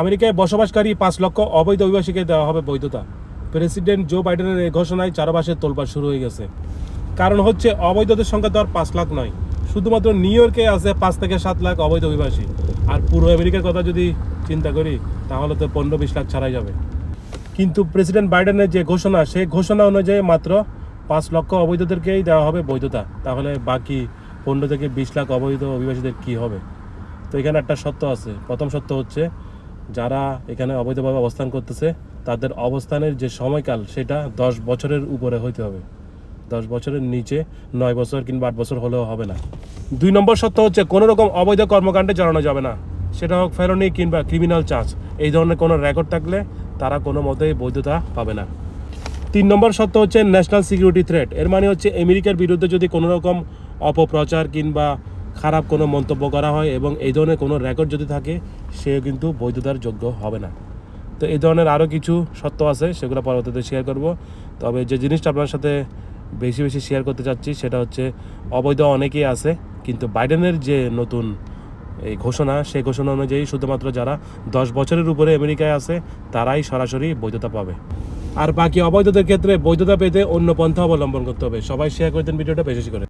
আমেরিকায় বসবাসকারী পাঁচ লক্ষ অবৈধ অভিবাসীকে দেওয়া হবে বৈধতা। প্রেসিডেন্ট জো বাইডেনের এই ঘোষণায় চারপাশে তোলপাড় শুরু হয়ে গেছে। কারণ হচ্ছে, অবৈধদের সংখ্যা তো আর পাঁচ লাখ নয়। শুধুমাত্র নিউ ইয়র্কে আছে পাঁচ থেকে সাত লাখ অবৈধ অভিবাসী। আর পুরো আমেরিকার কথা যদি চিন্তা করি, তাহলে তো পনেরো বিশ লাখ ছাড়াই যাবে। কিন্তু প্রেসিডেন্ট বাইডেনের যে ঘোষণা, সেই ঘোষণা অনুযায়ী মাত্র পাঁচ লক্ষ অবৈধদেরকেই দেওয়া হবে বৈধতা। তাহলে বাকি পনেরো থেকে বিশ লাখ অবৈধ অভিবাসীদের কি হবে? তো এখানে একটা সত্য আছে। প্রথম সত্য হচ্ছে যারা এখানে অবৈধভাবে অবস্থান করতেছে, তাদের অবস্থানের যে সময়কাল, সেটা দশ বছরের উপরে হইতে হবে। দশ বছরের নিচে নয় বছর কিংবা আট বছর হলেও হবে না। দুই নম্বর সত্য হচ্ছে, কোনো রকম অবৈধ কর্মকাণ্ডে জড়ানো যাবে না। সেটা হোক ফেরনি কিংবা ক্রিমিনাল চার্জ এই ধরনের কোনো রেকর্ড থাকলে তারা কোনো মতেই বৈধতা পাবে না। তিন নম্বর সত্য হচ্ছে ন্যাশনাল সিকিউরিটি থ্রেট এর মানে হচ্ছে, আমেরিকার বিরুদ্ধে যদি কোনো রকম অপপ্রচার কিংবা খারাপ কোনো মন্তব্য করা হয় এবং এই ধরনের কোনো রেকর্ড যদি থাকে, সে কিন্তু বৈধতার যোগ্য হবে না। তো এই ধরনের আরও কিছু সত্য আছে, সেগুলো পরবর্তীতে শেয়ার করব। তবে যে জিনিসটা আপনার সাথে বেশি বেশি শেয়ার করতে চাচ্ছি, সেটা হচ্ছে অবৈধ অনেকেই আছে, কিন্তু বাইডেনের যে নতুন এই ঘোষণা, সেই ঘোষণা অনুযায়ী শুধুমাত্র যারা দশ বছরের উপরে আমেরিকায় আছে, তারাই সরাসরি বৈধতা পাবে। আর বাকি অবৈধদের ক্ষেত্রে বৈধতা পেতে অন্য পন্থা অবলম্বন করতে হবে। সবাই শেয়ার করে ভিডিওটা বেশি করে।